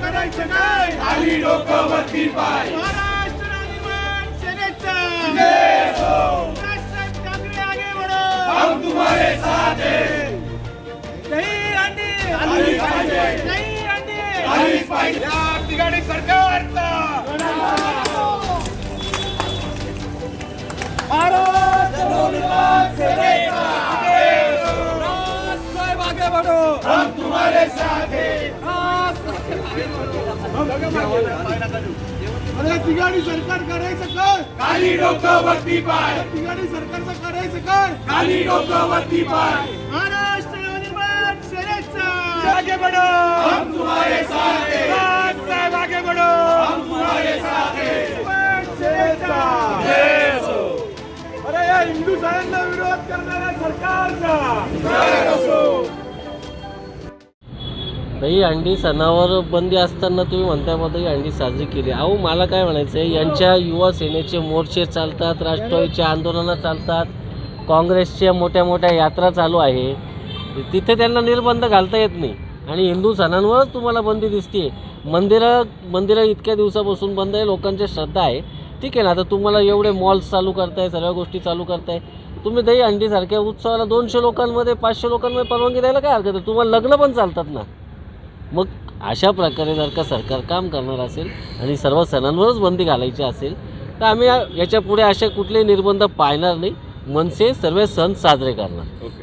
करायचं नाही आली डोकं वरती पाय. ठिकाणी सरकारचा. सेनेचा. राजसाहेब आगे बढ़ो. हम तुम्हारे साथ हैं. अरे तिघाणी सरकार करायचं काय खाली डोकं वरती पाय तिघाणी सरकारचं करायचं काय खाली डोकं वरती पाय महाराष्ट्र दही अंडी सणावर बंदी असताना तुम्ही म्हणताय मग दही अंडी साजरी केली. अहो मला काय म्हणायचं आहे यांच्या युवा सेनेचे मोर्चे चालतात राष्ट्रवादीचे आंदोलनं चालतात काँग्रेसच्या मोठ्या मोठ्या यात्रा चालू आहे. तिथे त्यांना निर्बंध घालता येत नाही. आणि हिंदू सणांवरच तुम्हाला बंदी दिसते मंदिरं मंदिरं इतक्या दिवसापासून बंद आहे लोकांची श्रद्धा आहे. ठीक आहे ना आता तुम्हाला एवढे मॉल्स चालू करताय सर्व गोष्टी चालू करताय. तुम्ही दही अंडीसारख्या उत्सवाला दोनशे लोकांमध्ये पाचशे लोकांमध्ये परवानगी द्यायला काय हरकत आहे? तुम्हाला लग्न पण चालतात ना. मग अशा प्रकारे जर का सरकार काम करणार असेल आणि सर्व सणांवरच बंदी घालायची असेल तर आम्ही याच्यापुढे याच्यापुढे असे कुठलेही निर्बंध पाळणार नाही. मनसे सर्व सण साजरे करणार. ओके.